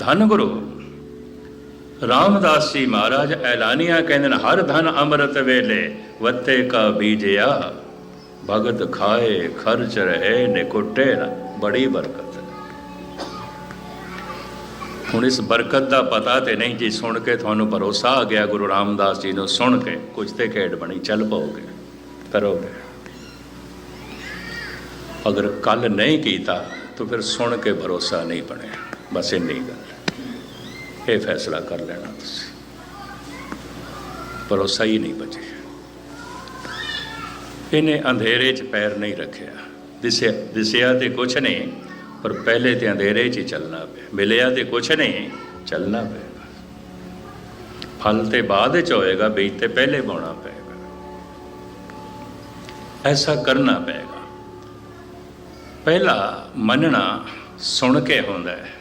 ਧਨ ਗੁਰੂ। ਰਾਮਦਾਸ ਜੀ ਮਹਾਰਾਜ ਐਲਾਨੀਆਂ ਕਹਿੰਦੇ ਨੇ, ਹਰ ਧਨ ਅੰਮ੍ਰਿਤ ਵੇਲੇ ਵੱਤੇ ਕਾ ਬੀਜਿਆ, ਭਗਤ ਖਾਏ ਖਰਚ ਰਹੇ ਨਿਕੁੱਟੇ ਨਾ, ਬੜੀ ਬਰਕਤ ਹੈ। ਹੁਣ ਇਸ ਬਰਕਤ ਦਾ ਪਤਾ ਤੇ ਨਹੀਂ ਜੀ, ਸੁਣ ਕੇ ਤੁਹਾਨੂੰ ਭਰੋਸਾ ਆ ਗਿਆ ਗੁਰੂ ਰਾਮਦਾਸ ਜੀ ਨੂੰ ਸੁਣ ਕੇ ਕੁਝ ਤੇ ਖੇਡ ਬਣੀ, ਚੱਲ ਪਾਓਗੇ ਕਰੋਗੇ। ਅਗਰ ਕੱਲ ਨਹੀਂ ਕੀਤਾ, ਤਾਂ ਫਿਰ ਸੁਣ ਕੇ ਭਰੋਸਾ ਨਹੀਂ ਬਣਿਆ, ਬਸ ਇੰਨੀ ਗੱਲ। ਇਹ ਫੈਸਲਾ ਕਰ ਲੈਣਾ ਤੁਸੀਂ। ਭਰੋਸਾ ਹੀ ਨਹੀਂ ਬਚਿਆ। ਇਹਨੇ ਅੰਧੇਰੇ 'ਚ ਪੈਰ ਨਹੀਂ ਰੱਖਿਆ। ਦਿਸਿਆ ਦਿਸਿਆ ਤੇ ਕੁਛ ਨਹੀਂ, ਪਰ ਪਹਿਲੇ ਤੇ ਅੰਧੇਰੇ 'ਚ ਹੀ ਚੱਲਣਾ ਪਿਆ। ਮਿਲਿਆ ਤੇ ਕੁਛ ਨਹੀਂ, ਚੱਲਣਾ ਪਏਗਾ ਫਲ ਤੇ ਬਾਅਦ ਵਿੱਚ ਹੋਏਗਾ, ਬੀਜ ਤੇ ਪਹਿਲੇ ਪਾਉਣਾ ਪਏਗਾ। ਐਸਾ ਕਰਨਾ ਪਏਗਾ। ਪਹਿਲਾ ਮੰਨਣਾ ਸੁਣ ਕੇ ਹੁੰਦਾ ਹੈ।